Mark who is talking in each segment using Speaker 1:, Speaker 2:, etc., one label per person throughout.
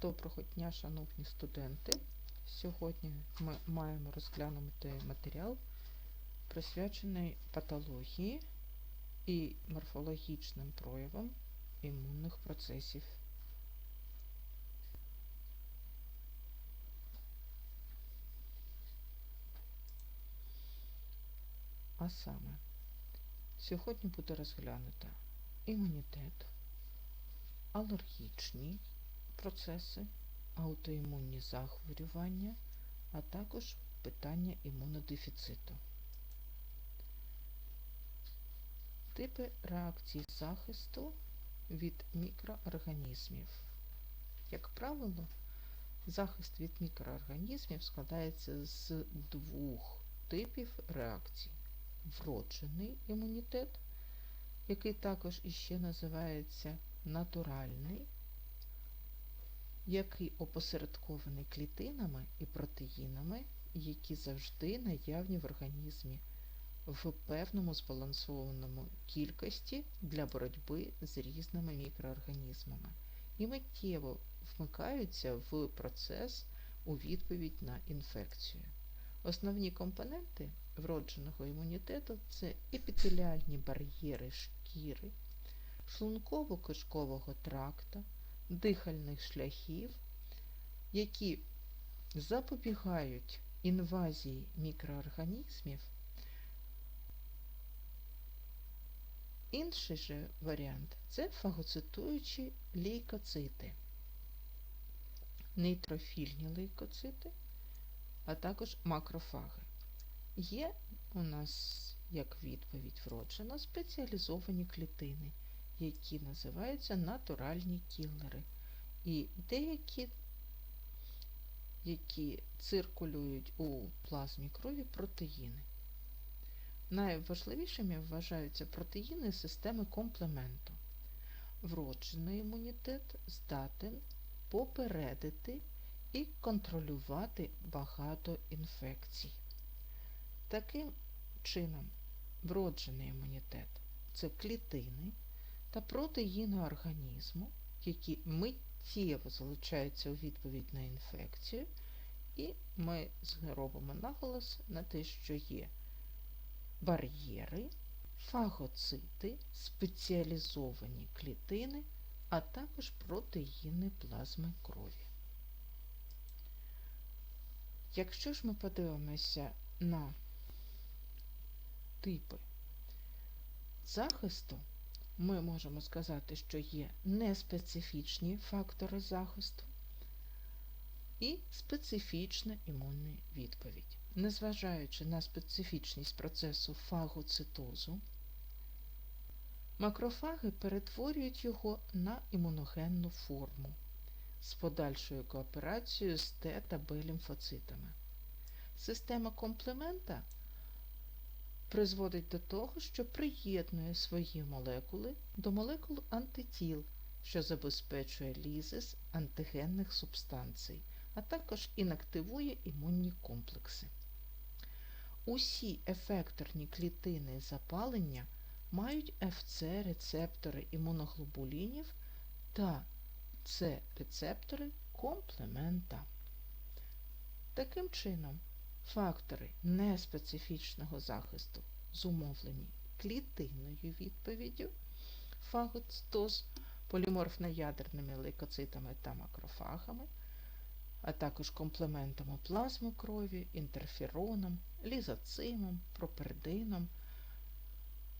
Speaker 1: Доброго дня, шановні студенти. Сьогодні ми маємо розглянути матеріал, присвячений патології і морфологічним проявам імунних процесів. А саме, сьогодні буде розглянуто імунітет, алергічні процеси, аутоімунні захворювання, а також питання імунодефіциту. Типи реакцій захисту від мікроорганізмів. Як правило, захист від мікроорганізмів складається з двох типів реакцій. Вроджений імунітет, який також іще називається натуральний який опосередкований клітинами і протеїнами, які завжди наявні в організмі в певному збалансованому кількості для боротьби з різними мікроорганізмами і миттєво вмикаються в процес у відповідь на інфекцію. Основні компоненти вродженого імунітету це епітеліальні бар'єри шкіри, шлунково-кишкового тракта, дихальних шляхів, які запобігають інвазії мікроорганізмів. Інший же варіант це фагоцитуючі лейкоцити, нейтрофільні лейкоцити, а також макрофаги. Є у нас, як відповідь вроджена, спеціалізовані клітини які називаються натуральні кілери. І деякі, які циркулюють у плазмі крові протеїни. Найважливішими вважаються протеїни системи комплементу. Вроджений імунітет здатен попередити і контролювати багато інфекцій. Таким чином, вроджений імунітет це клітини та протеїни організму, які миттєво залучаються у відповідь на інфекцію, і ми робимо наголос на те, що є бар'єри, фагоцити, спеціалізовані клітини, а також протеїни плазми крові. Якщо ж ми подивимося на типи захисту, ми можемо сказати, що є неспецифічні фактори захисту і специфічна імунна відповідь. Незважаючи на специфічність процесу фагоцитозу, макрофаги перетворюють його на імуногенну форму з подальшою кооперацією з Т та Б лімфоцитами. Система комплемента призводить до того, що приєднує свої молекули до молекул антитіл, що забезпечує лізис антигенних субстанцій, а також інактивує імунні комплекси. Усі ефекторні клітини запалення мають fc рецептори імуноглобулінів та С рецептори комплемента. Таким чином, Фактори неспецифічного захисту зумовлені клітинною відповіддю, фагоцитоз, поліморфно-ядерними лейкоцитами та макрофагами, а також комплементами плазми крові, інтерфероном, лізоцимом, пропердином,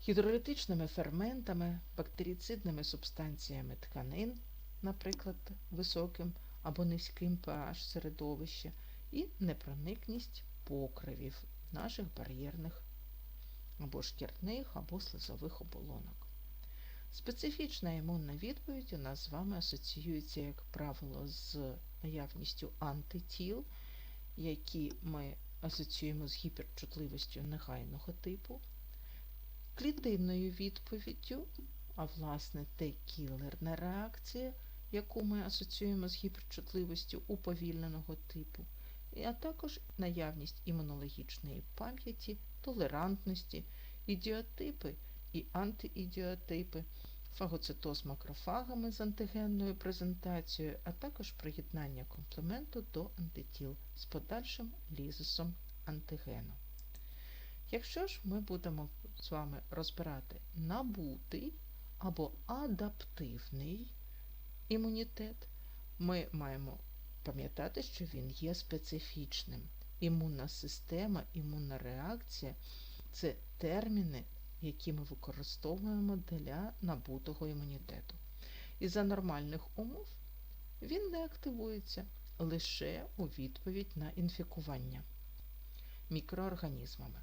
Speaker 1: гідролітичними ферментами, бактерицидними субстанціями тканин, наприклад, високим або низьким pH середовища, і непроникність покривів наших бар'єрних або шкірних, або слизових оболонок. Специфічна імунна відповідь у нас з вами асоціюється, як правило, з наявністю антитіл, які ми асоціюємо з гіперчутливістю негайного типу, клітинною відповіддю, а власне Т-кілерна реакція, яку ми асоціюємо з гіперчутливістю уповільненого типу а також наявність імунологічної пам'яті, толерантності, ідіотипи і антиідіотипи, фагоцитоз макрофагами з антигенною презентацією, а також приєднання комплементу до антитіл з подальшим лізисом антигену. Якщо ж ми будемо з вами розбирати набутий або адаптивний імунітет, ми маємо пам'ятати, що він є специфічним. Імунна система, імунна реакція це терміни, які ми використовуємо для набутого імунітету. І за нормальних умов він не активується лише у відповідь на інфікування мікроорганізмами.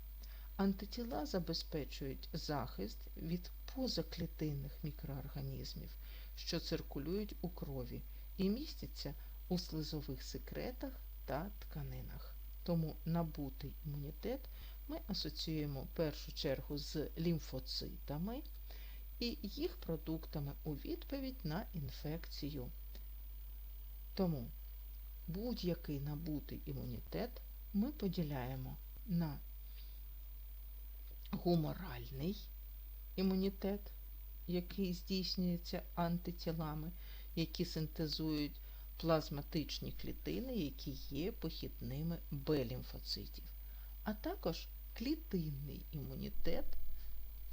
Speaker 1: Антитіла забезпечують захист від позаклітинних мікроорганізмів, що циркулюють у крові і містяться у слизових секретах та тканинах. Тому набутий імунітет ми асоціюємо в першу чергу з лімфоцитами і їх продуктами у відповідь на інфекцію. Тому будь-який набутий імунітет ми поділяємо на гуморальний імунітет, який здійснюється антитілами, які синтезують плазматичні клітини, які є похідними Б-лімфоцитів, а також клітинний імунітет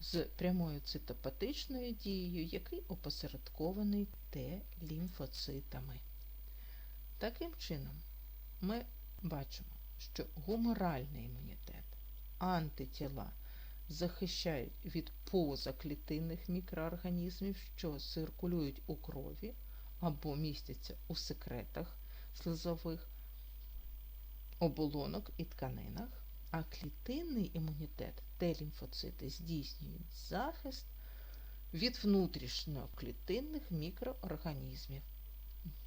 Speaker 1: з прямою цитопатичною дією, який опосередкований Т-лімфоцитами. Таким чином, ми бачимо, що гуморальний імунітет, антитіла захищають від позаклітинних мікроорганізмів, що циркулюють у крові або містяться у секретах слизових оболонок і тканинах, а клітинний імунітет Т-лімфоцити здійснюють захист від внутрішньоклітинних мікроорганізмів.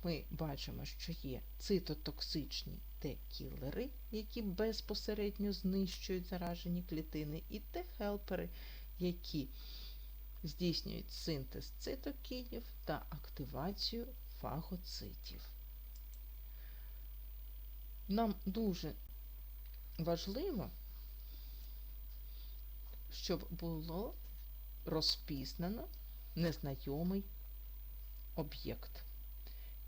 Speaker 1: Ми бачимо, що є цитотоксичні Т-кілери, які безпосередньо знищують заражені клітини, і Т-хелпери, які здійснюють синтез цитокінів та активацію фагоцитів. Нам дуже важливо, щоб було розпізнано незнайомий об'єкт.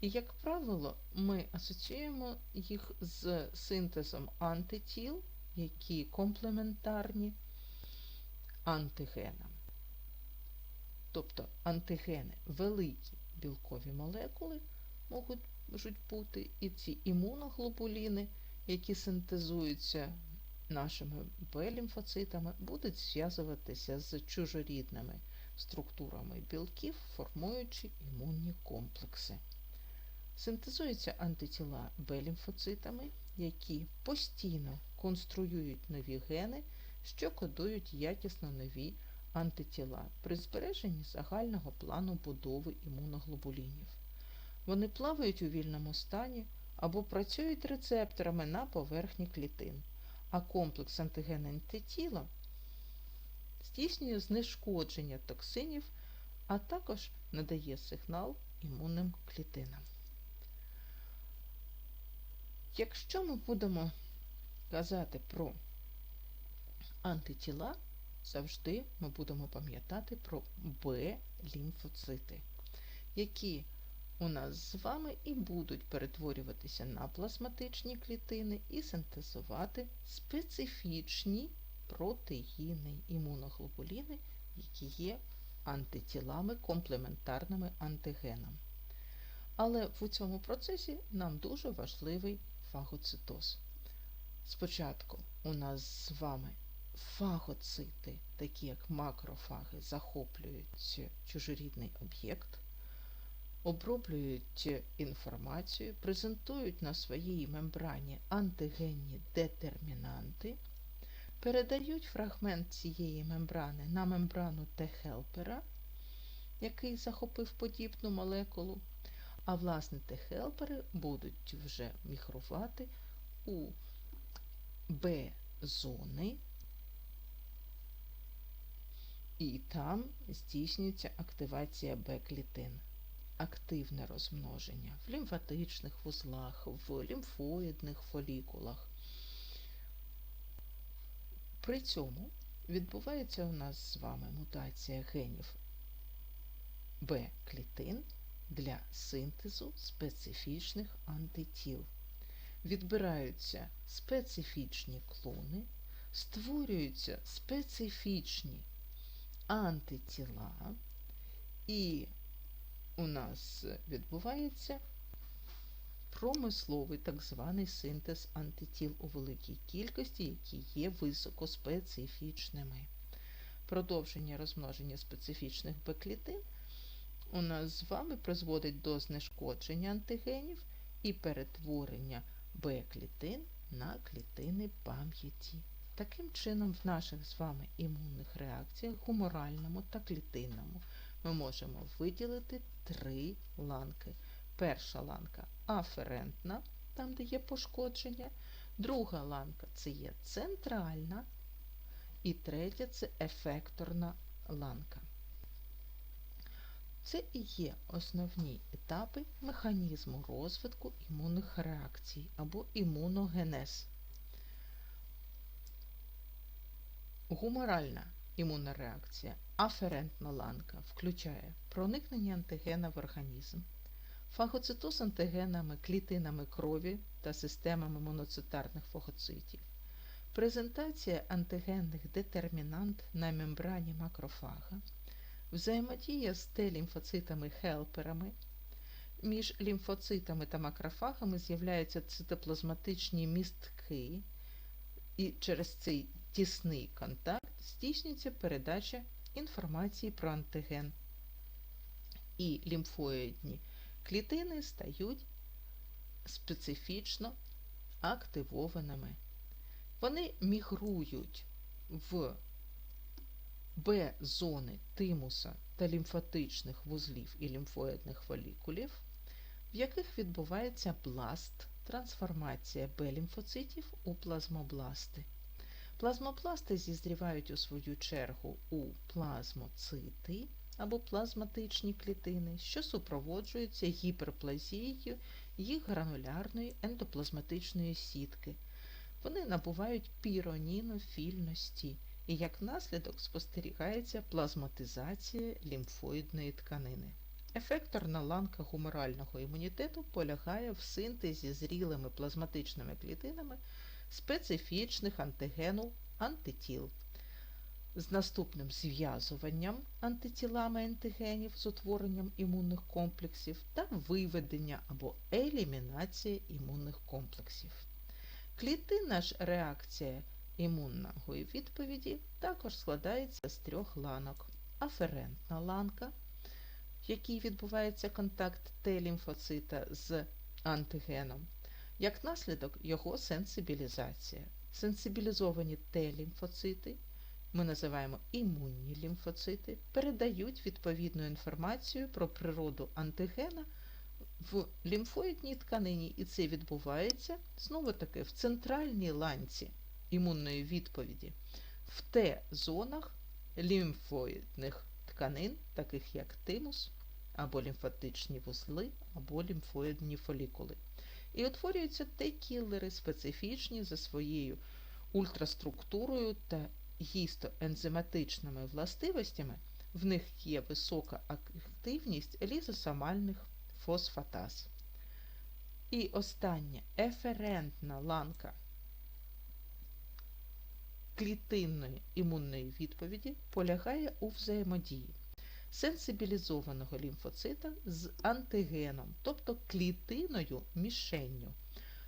Speaker 1: І, як правило, ми асоціюємо їх з синтезом антитіл, які комплементарні антигенам. Тобто антигени великі білкові молекули можуть, бути, і ці імуноглобуліни, які синтезуються нашими Б-лімфоцитами, будуть зв'язуватися з чужорідними структурами білків, формуючи імунні комплекси. Синтезуються антитіла Б-лімфоцитами, які постійно конструюють нові гени, що кодують якісно нові антитіла при збереженні загального плану будови імуноглобулінів. Вони плавають у вільному стані або працюють рецепторами на поверхні клітин, а комплекс антиген антитіла здійснює знешкодження токсинів, а також надає сигнал імунним клітинам. Якщо ми будемо казати про антитіла, завжди ми будемо пам'ятати про Б-лімфоцити, які у нас з вами і будуть перетворюватися на плазматичні клітини і синтезувати специфічні протеїни, імуноглобуліни, які є антитілами комплементарними антигенам. Але в цьому процесі нам дуже важливий фагоцитоз. Спочатку у нас з вами фагоцити, такі як макрофаги, захоплюють чужорідний об'єкт, оброблюють інформацію, презентують на своїй мембрані антигенні детермінанти, передають фрагмент цієї мембрани на мембрану Т-хелпера, який захопив подібну молекулу, а власне Т-хелпери будуть вже мігрувати у Б-зони, і там здійснюється активація Б-клітин, активне розмноження в лімфатичних вузлах, в лімфоїдних фолікулах. При цьому відбувається у нас з вами мутація генів Б-клітин для синтезу специфічних антитіл. Відбираються специфічні клони, створюються специфічні антитіла, і у нас відбувається промисловий так званий синтез антитіл у великій кількості, які є високоспецифічними. Продовження розмноження специфічних Б-клітин у нас з вами призводить до знешкодження антигенів і перетворення Б-клітин на клітини пам'яті. Таким чином, в наших з вами імунних реакціях, гуморальному та клітинному, ми можемо виділити три ланки. Перша ланка аферентна, там, де є пошкодження, друга ланка це є центральна, і третя це ефекторна ланка. Це і є основні етапи механізму розвитку імунних реакцій або імуногенез. Гуморальна імунна реакція, аферентна ланка включає проникнення антигена в організм, фагоцитоз антигенами, клітинами крові та системами моноцитарних фагоцитів, презентація антигенних детермінант на мембрані макрофага, взаємодія з Т-лімфоцитами-хелперами. Між лімфоцитами та макрофагами з'являються цитоплазматичні містки, і через цей тісний контакт здійснюється передача інформації про антиген. І лімфоїдні клітини стають специфічно активованими. Вони мігрують в Б-зони тимуса та лімфатичних вузлів і лімфоїдних фолікулів, в яких відбувається бласт, трансформація Б-лімфоцитів у плазмобласти. Плазмобласти зізрівають у свою чергу у плазмоцити або плазматичні клітини, що супроводжуються гіперплазією їх гранулярної ендоплазматичної сітки. Вони набувають піронінофільності і як наслідок спостерігається плазматизація лімфоїдної тканини. Ефекторна ланка гуморального імунітету полягає в синтезі зрілими плазматичними клітинами специфічних антигену антитіл з наступним зв'язуванням антитілами антигенів з утворенням імунних комплексів та виведення або елімінація імунних комплексів. Клітинна ж реакція імунної відповіді також складається з трьох ланок. Аферентна ланка, в якій відбувається контакт Т-лімфоцита з антигеном, як наслідок його сенсибілізація. Сенсибілізовані Т-лімфоцити, ми називаємо імунні лімфоцити, передають відповідну інформацію про природу антигена в лімфоїдній тканині, і це відбувається знову таки в центральній ланці імунної відповіді в Т-зонах лімфоїдних тканин, таких як тимус, або лімфатичні вузли, або лімфоїдні фолікули. І утворюються Т-кілери, специфічні за своєю ультраструктурою та гістоензиматичними властивостями. В них є висока активність лізосомальних фосфатаз. І остання еферентна ланка клітинної імунної відповіді полягає у взаємодії сенсибілізованого лімфоцита з антигеном, тобто клітиною мішенню,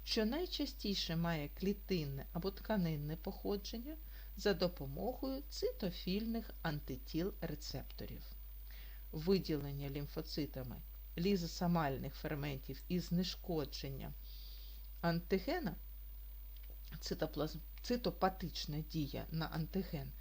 Speaker 1: що найчастіше має клітинне або тканинне походження за допомогою цитофільних антитіл рецепторів. Виділення лімфоцитами лізосомальних ферментів і знешкодження антигена цитоплазм, цитопатична дія на антиген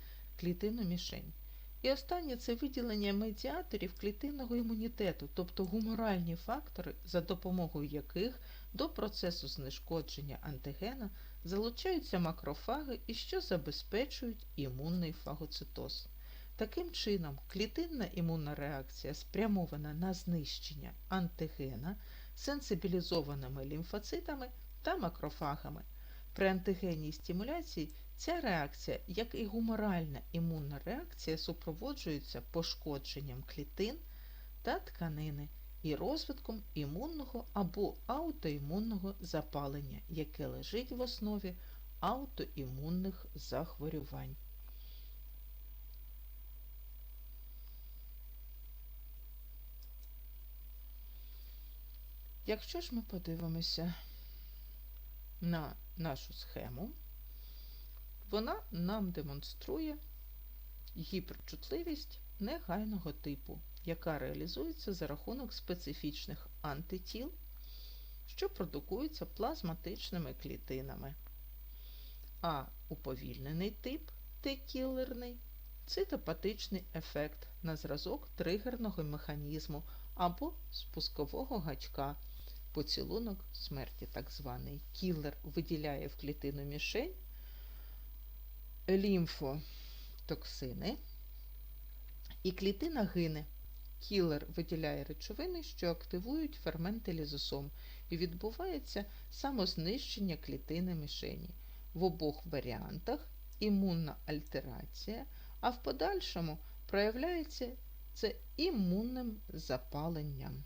Speaker 1: клітинну мішень. І останнє це виділення медіаторів клітинного імунітету, тобто гуморальні фактори, за допомогою яких до процесу знешкодження антигена залучаються макрофаги і що забезпечують імунний фагоцитоз. Таким чином, клітинна імунна реакція спрямована на знищення антигена сенсибілізованими лімфоцитами та макрофагами. При антигенній стимуляції ця реакція, як і гуморальна імунна реакція, супроводжується пошкодженням клітин та тканини і розвитком імунного або аутоімунного запалення, яке лежить в основі аутоімунних захворювань. Якщо ж ми подивимося на нашу схему, вона нам демонструє гіперчутливість негайного типу, яка реалізується за рахунок специфічних антитіл, що продукуються плазматичними клітинами. А уповільнений тип Т-кілерний цитопатичний ефект на зразок тригерного механізму або спускового гачка, поцілунок смерті, так званий. Кілер виділяє в клітину мішень лімфотоксини, і клітина гине. Кілер виділяє речовини, що активують ферменти лізосом, і відбувається самознищення клітини мішені. В обох варіантах імунна альтерація, а в подальшому проявляється це імунним запаленням.